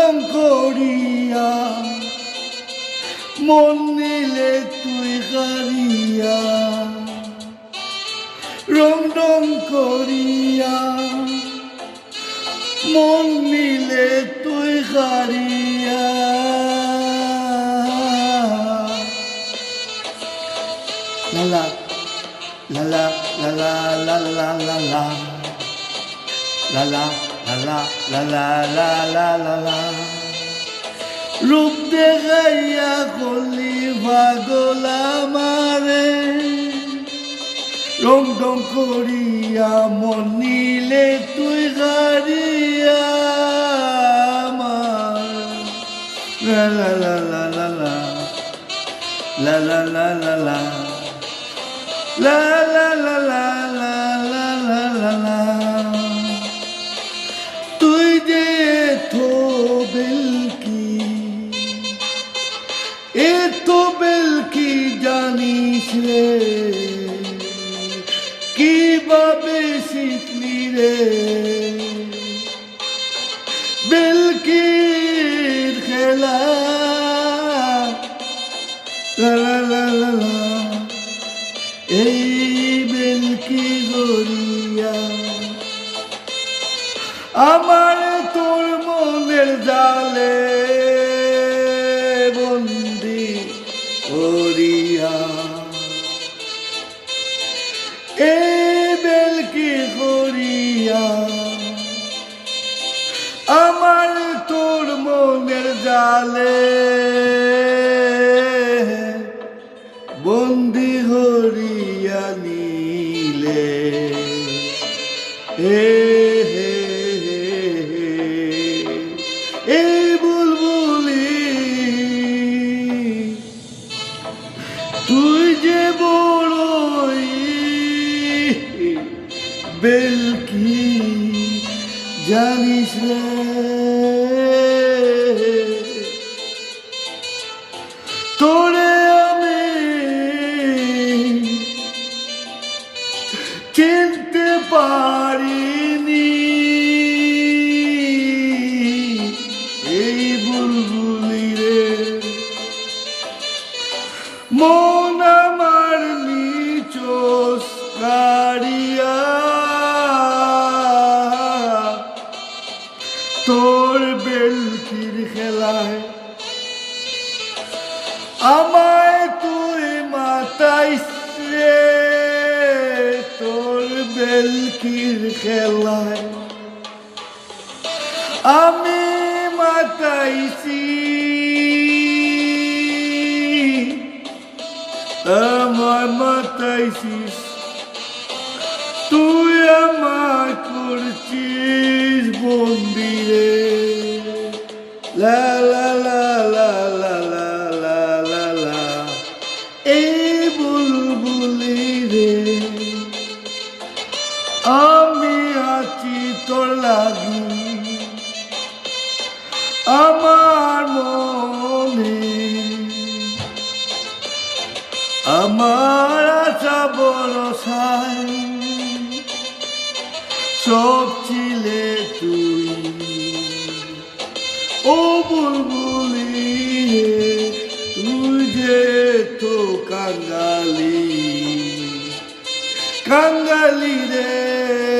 রং করিয়া, মন নিলে তুই হারিয়া, রং রং করিয়া, মন নিলে তুই হারিয়া। লালা লালা লালা লালা লালা লালা লালা লালা লালা লালা রূপ দেখাইয়া কলি পাগল আমারে। রং রং করিয়া মন নিলে তুই গাড়িয়া লা লা লা লা লা লা। লা লা লা La la la la বেলকি এ তো বেলকি জানিস রে? কীভাবে শিখলি রে? বেলকির খেলা? লা লা লা লা লা। এই বেলকি গড়িয়া? আমার জালে বন্দি হরিয়া নিলে। হে হে হে বুলবুলি তুই যে বড়ই বেলকি জানিস রে তোর খেলায় আমি মাতাইছি আমার মাতাইছিস তুই আমার করছিস বন্দিরে লা আমার আশা বরসায় সব ছিলে তুই। ও বুলবুলি তুই যে তো কাঙ্গালি। কাঙ্গালি রে।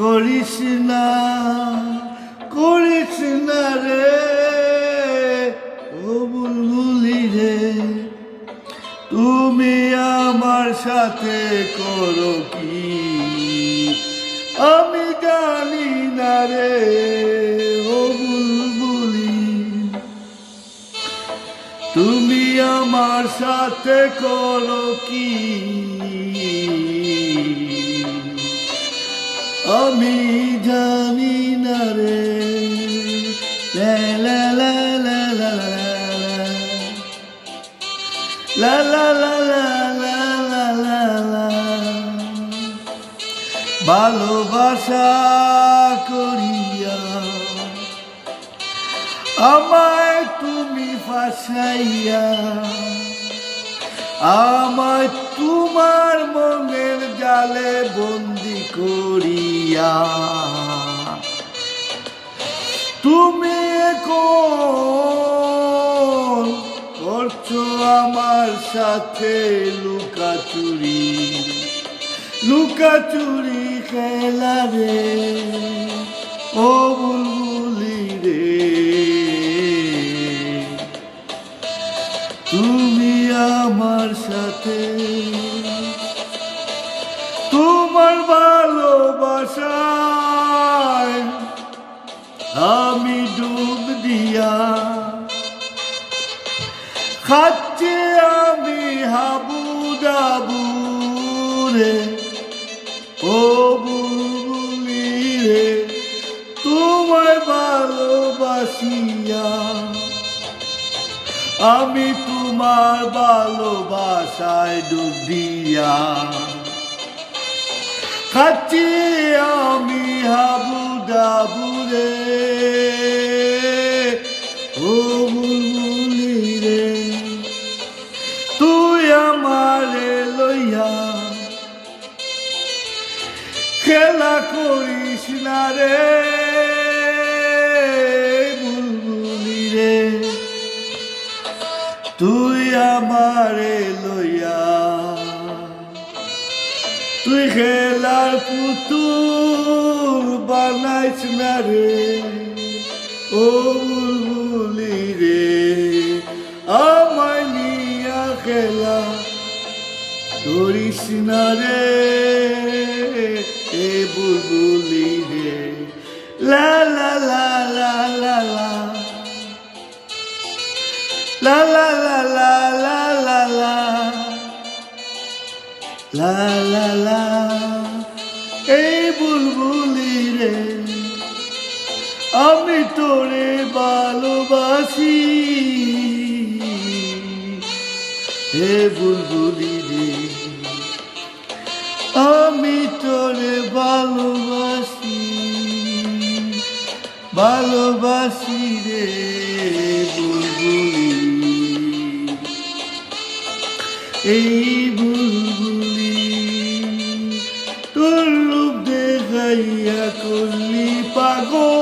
করিস না করিস না রে, ও বুলবুলি রে। তুমি আমার সাথে করো কি? আমি জানি না রে, ও বুলবুলি। তুমি আমার সাথে করো কি? জানি না রে লা লা লা লা ভালোবাসা করিয়া আমায় তুমি ফাঁসাইয়া আমায় তোমার মনের জালে বন্দি করিয়া আমার সাথে লুকাচুরি লুকাচুরি খেলা রে। ও বুলবুলি রে, তুমি আমার সাথে, তোমার ভালোবাসায় আমি ডুব দিয়া খাচ্ছি আমি হাবু ডাবু রে, ও বুলবুলি রে, তোমায় ভালোবাসিয়া। আমি তোমার ভালোবাসায় ডুব দিয়া। খাচ্ছি আমি হাবু ডাবু রে। লইয়া। খেলা করিস না রে, বুলবুলি রে। তুই আমারে লইয়া। তুই খেলার পুতুল বানাইস না রে, ও বুলবুলি রে। আমায় নিয়া খেলা করিস না রে এ বুলবুলি রে লা লা লা লা লা লা La la la la la la la La la la এই বুলবুলি রে আমি তোরে ভালোবাসি হে বুলবুলি রে আমি তোরে ভালোবাসি ভালোবাসি রে বুলবুলি। এই বুলবুলি তোর রূপ দেখাইয়া করলি পাগল।